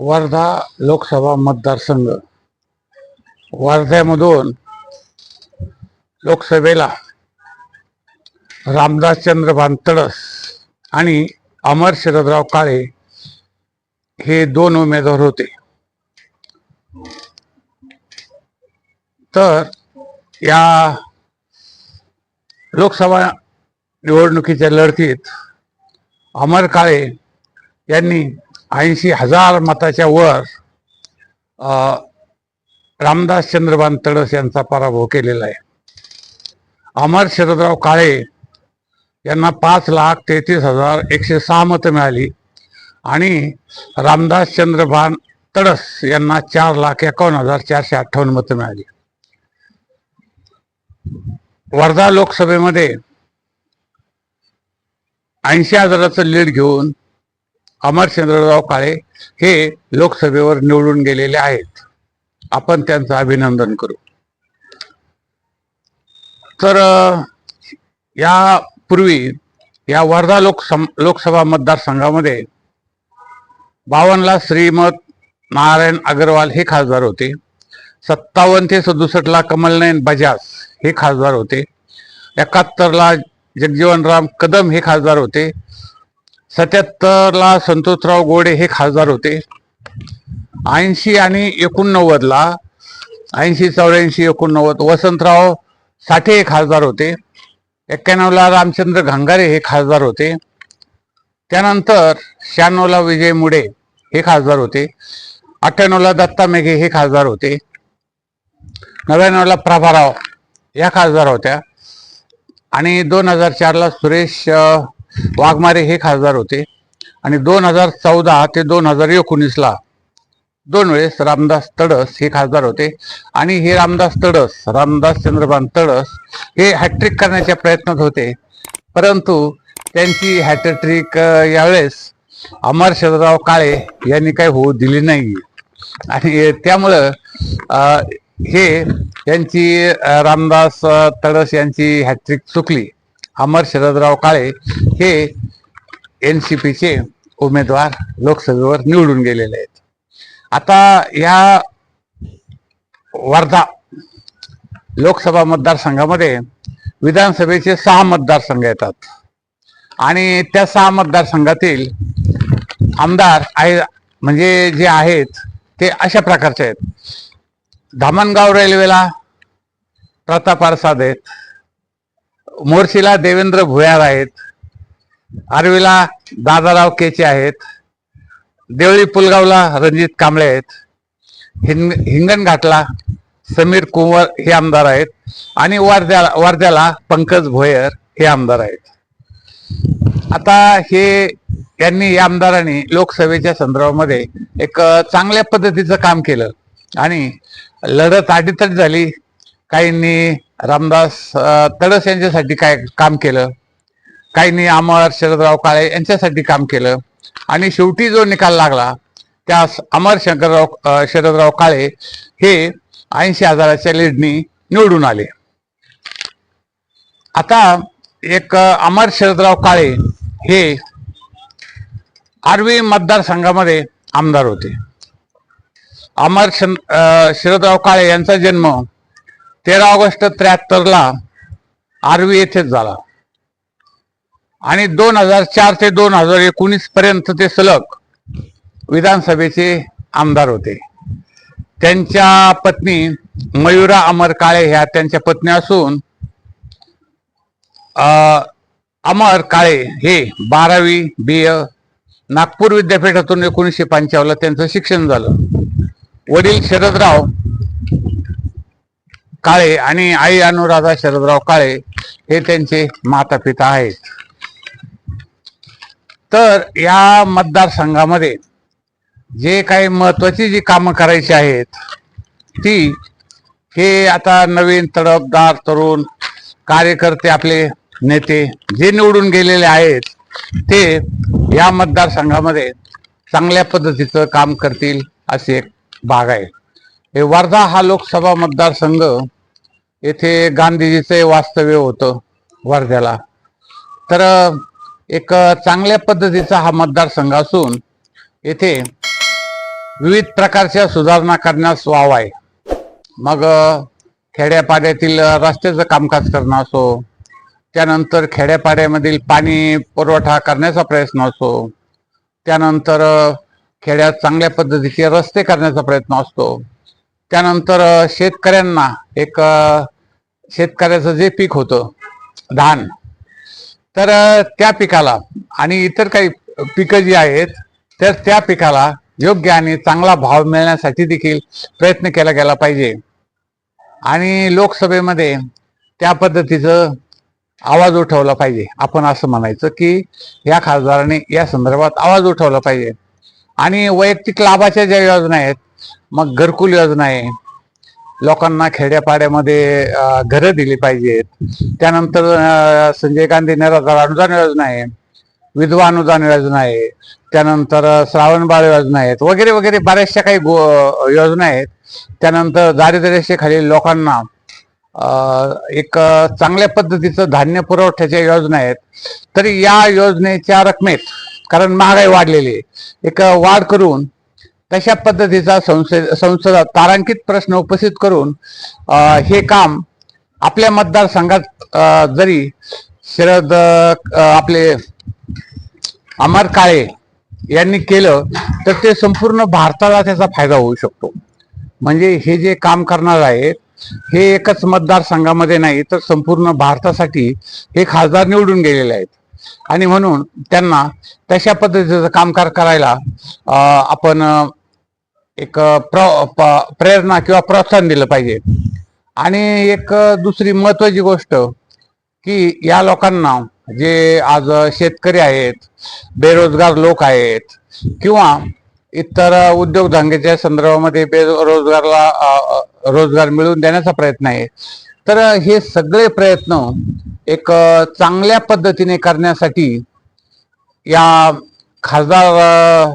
वर्धा लोकसभा मतदारसंघ. वर्ध्यामधून लोकसभेला रामदास चंद्रभान आणि अमर शरदराव काळे हे दोन उमेदवार होते. तर या लोकसभा निवडणुकीच्या लढतीत अमर काळे यांनी ऐंशी हजार मताच्या वर रामदास चंद्रबान तडस यांचा पराभव केलेला आहे. अमर शरदराव काळे यांना पाच लाख तेहतीस हजार एकशे सहा मतं मिळाली आणि रामदास चंद्रभान तडस यांना चार लाख एकावन्न हजार चारशे अठ्ठावन्न मतं मिळाली. वर्धा लोकसभेमध्ये ऐंशी हजाराचं लीड घेऊन अमरचंद्रराव काळे हे लोकसभेवर निवडून गेलेले आहेत. आपण त्यांचं अभिनंदन करू. तर या यापूर्वी या वर्धा लोकसम लोकसभा मतदारसंघामध्ये बावनला श्रीमत नारायण अग्रवाल हे खासदार होते. सत्तावन्न ते सदुसष्टला कमलनयन बजाज हे खासदार होते. एकाहत्तरला जगजीवनराम कदम हे खासदार होते. सत्याहत्तरला संतोषराव गोडे हे खासदार होते. ऐंशी आणि एकोणनव्वदला ऐंशी चौऱ्याऐंशी एकोणनव्वद वसंतराव साठे हे खासदार होते. एक्क्याण्णवला रामचंद्र घांगारे हे खासदार होते. त्यानंतर शहाण्णवला विजय मुडे हे खासदार होते. अठ्ठ्याण्णवला दत्ता मेघे हे खासदार होते. नव्याण्णवला प्रभाराव या खासदार होत्या. आणि दोन हजार चारला सुरेश वाघमारे हे खासदार होते. आणि दोन हजार चौदा ते दोन हजार एकोणीसला दोन वेळेस रामदास तडस हे खासदार होते. आणि हे रामदास तडस रामदास चंद्रबान तडस हे हॅट्रिक करण्याच्या प्रयत्नात होते. परंतु त्यांची हॅटट्रिक यावेळेस अमर शरदराव काळे यांनी काही होऊ दिली नाही. आणि त्यामुळं हे यांची रामदास तडस यांची हॅट्रिक चुकली. अमर शरदराव काळे हे एन सी पीचे उमेदवार लोकसभेवर निवडून गेलेले आहेत. आता या वर्धा लोकसभा मतदारसंघामध्ये विधानसभेचे सहा मतदारसंघ येतात. आणि त्या सहा मतदारसंघातील आमदार आहे म्हणजे जे आहेत ते अशा प्रकारचे आहेत. धामणगाव रेल्वेला प्रताप अरसाद आहेत. मोर्शीला देवेंद्र भुयार आहेत. आर्वीला दादाराव केचे आहेत. देवळी पुलगावला रणजित कांबळे आहेत. हिंग हिंगणघाटला समीर कुंवर हे आमदार आहेत. आणि वर्ध्याला वर्ध्याला पंकज भोयर हे आमदार आहेत. आता हे यांनी या आमदारांनी लोकसभेच्या संदर्भामध्ये एक चांगल्या पद्धतीचं काम केलं. आणि लढत आडीतट झाली. काहींनी रामदास तडस यांच्यासाठी काय काम केलं? काहींनी अमर शरदराव काळे यांच्यासाठी काम केलं? आणि शेवटी जो निकाल लागला त्यास अमर शंकरराव शरदराव काळे हे ऐंशी हजाराच्या लीडनी निवडून आले. आता एक अमर शरदराव काळे हे आर्वी मतदारसंघामध्ये आमदार होते. अमर शं शरदराव काळे यांचा जन्म तेरा ऑगस्ट त्र्याहत्तरला आर्वी येथेच झाला. आणि दोन हजार चार ते दोन हजार एकोणीस पर्यंत ते सलग विधानसभेचे आमदार होते. त्यांच्या पत्नी मयुरा अमर काळे ह्या त्यांच्या पत्नी असून अमर काळे हे बारावी बी ए नागपूर विद्यापीठातून एकोणीसशे पंचावन्न त्यांचं शिक्षण झालं. वडील शरदराव काळे आणि आई अनुराधा शरदराव काळे हे त्यांचे माता पिता आहेत. तर या मतदारसंघामध्ये जे काही महत्वाची जी कामं करायची आहेत ती हे आता नवीन तडफदार तरुण कार्यकर्ते आपले नेते जे निवडून गेलेले आहेत ते या मतदारसंघामध्ये चांगल्या पद्धतीचं काम करतील असे एक भाग आहे. हे वर्धा हा लोकसभा मतदारसंघ येथे गांधीजीचे वास्तव्य होतं वर्ध्याला. तर एक चांगल्या पद्धतीचा हा मतदारसंघ असून येथे विविध प्रकारच्या सुधारणा करण्यास वाव आहे. मग खेड्यापाड्यातील रस्त्याचं कामकाज करणं असो त्यानंतर खेड्यापाड्यामधील पाणी पुरवठा करण्याचा प्रयत्न असो त्यानंतर खेड्यात चांगल्या पद्धतीचे रस्ते करण्याचा प्रयत्न असतो त्यानंतर शेतकऱ्यांना एक शेतकऱ्याचं जे पीक होतं धान तर त्या पिकाला आणि इतर काही पिकं जी आहेत तर त्या पिकाला योग्य आणि चांगला भाव मिळण्यासाठी देखील प्रयत्न केला गेला पाहिजे. आणि लोकसभेमध्ये त्या पद्धतीचं आवाज उठवला पाहिजे. आपण असं म्हणायचं की या खासदाराने या संदर्भात आवाज उठवला पाहिजे. आणि वैयक्तिक लाभाच्या ज्या योजना आहेत मग घरकुल योजना आहे. लोकांना खेड्यापाड्यामध्ये घरं दिली पाहिजेत. त्यानंतर संजय गांधी निराधार अनुदान योजना आहे. विधवा अनुदान योजना आहे. त्यानंतर श्रावणबाळ योजना आहेत. वगैरे वगैरे बऱ्याचशा काही योजना आहेत. त्यानंतर दारिद्र्यरेषेखालील लोकांना एक चांगल्या पद्धतीचं धान्य पुरवठ्याच्या योजना आहेत. तरी या योजनेच्या रकमेत कारण महागाई वाढलेली आहे एक वाढ करून तशा पद्धतीचा संसद संसदात तारांकित प्रश्न उपस्थित करून हे काम आपल्या मतदारसंघात जरी शरद आपले अमर काळे यांनी केलं तर ते संपूर्ण भारताला त्याचा फायदा होऊ शकतो. म्हणजे हे जे काम करणार आहेत हे एकच मतदारसंघामध्ये नाही तर संपूर्ण भारतासाठी हे खासदार निवडून गेलेले आहेत. आणि म्हणून त्यांना तशा पद्धतीचं कामकार करायला आपण एक प्र प- प्रेरणा किंवा प्रोत्साहन दिलं पाहिजे. आणि एक दुसरी महत्वाची गोष्ट की या लोकांना जे आज शेतकरी आहेत बेरोजगार लोक आहेत किंवा इतर उद्योगधंद्याच्या संदर्भामध्ये बेरोजगारला रोजगार मिळवून देण्याचा प्रयत्न आहे. तर हे सगळे प्रयत्न एक चांगल्या पद्धतीने करण्यासाठी या खासदार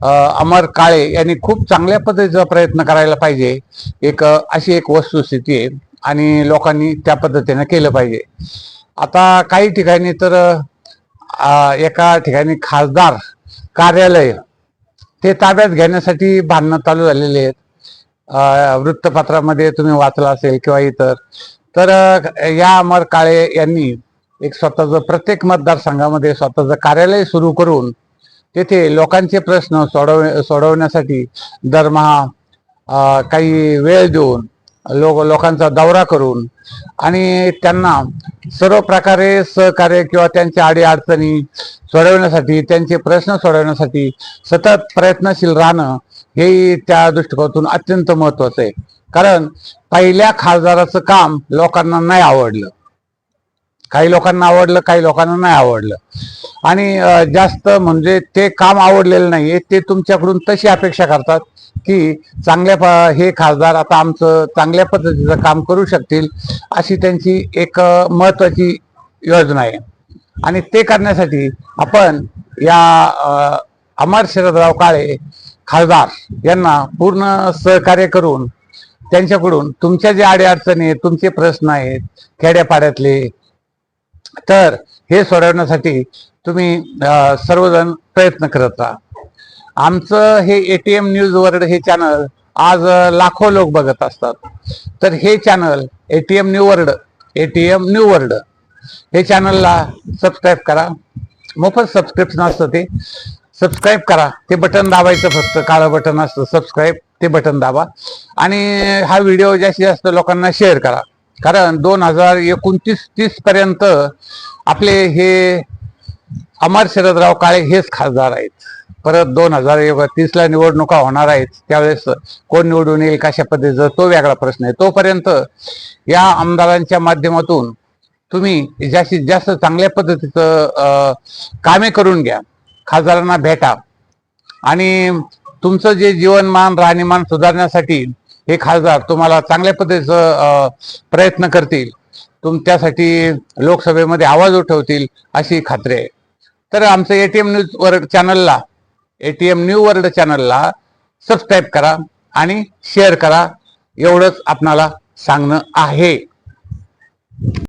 अमर काळे यांनी खूप चांगल्या पद्धतीचा प्रयत्न करायला पाहिजे. एक अशी एक वस्तुस्थिती आहे आणि लोकांनी त्या पद्धतीने केलं पाहिजे. आता काही ठिकाणी तर एका ठिकाणी खासदार कार्यालय ते ताब्यात घेण्यासाठी भांडणं चालू झालेले आहेत. वृत्तपत्रामध्ये तुम्ही वाचलं असेल किंवा इतर. तर या अमर काळे यांनी एक स्वतःचं प्रत्येक मतदारसंघामध्ये स्वतःचं कार्यालय सुरू करून तेथे लोकांचे प्रश्न सोडव सोडवण्यासाठी दरमहा काही वेळ देऊन लोक लोकांचा दौरा करून आणि त्यांना सर्व प्रकारे सहकार्य किंवा त्यांच्या अडीअडचणी सोडवण्यासाठी त्यांचे प्रश्न सोडवण्यासाठी सतत प्रयत्नशील राहणं हे त्या दृष्टिकोनातून अत्यंत महत्वाचं आहे. कारण पहिल्या खासदाराचं काम लोकांना नाही आवडलं. काही लोकांना आवडलं काही लोकांना नाही आवडलं. आणि जास्त म्हणजे ते काम आवडलेलं नाहीये ते तुमच्याकडून तशी अपेक्षा करतात की चांगल्या हे खासदार आता आमचं चांगल्या पद्धतीचं काम करू शकतील अशी त्यांची एक महत्वाची योजना आहे. आणि ते करण्यासाठी आपण या अमर शरदराव काळे खासदार यांना पूर्ण सहकार्य करून त्यांच्याकडून तुमच्या जे अडीअडचणी आहेत तुमचे प्रश्न आहेत खेड्यापाड्यातले तर हे सोडवण्यासाठी तुम्ही सर्वजण प्रयत्न करत राहा. आमचं हे एटीएम न्यूज वर्ल्ड हे चॅनल आज लाखो लोक बघत असतात. तर हे channel ATM new world ATM new world हे चॅनलला सबस्क्राईब करा. मोफत सबस्क्रिप्शन असतं ते. सबस्क्राईब करा. ते बटन दाबायचं फक्त. काळं बटन असतं. सबस्क्राईब ते बटन दाबा. आणि हा व्हिडिओ जास्तीत जास्त लोकांना शेअर करा. कारण दोन हजार एकोणतीस तीस पर्यंत आपले हे अमर शरदराव काळे हेच खासदार आहेत. परत दोन हजार तीसला निवडणुका होणार आहेत. त्यावेळेस कोण निवडून येईल कशा पद्धतीचं तो वेगळा प्रश्न आहे. तोपर्यंत या आमदारांच्या माध्यमातून तुम्ही जास्तीत जास्त चांगल्या पद्धतीचं कामे करून घ्या. खासदारांना भेटा. आणि तुमचं जे जीवनमान राहणीमान सुधारण्यासाठी हे खासदार तुम्हाला चांगल्या पद्धतीचं प्रयत्न करतील. तुम त्यासाठी लोकसभेमध्ये आवाज उठवतील अशी खात्री आहे. तर आमचं एटीएम न्यूज वर्ल्ड चॅनलला एटीएम न्यू वर्ल्ड चॅनलला सबस्क्राईब करा आणि शेअर करा. एवढंच आपणाला सांगणं आहे.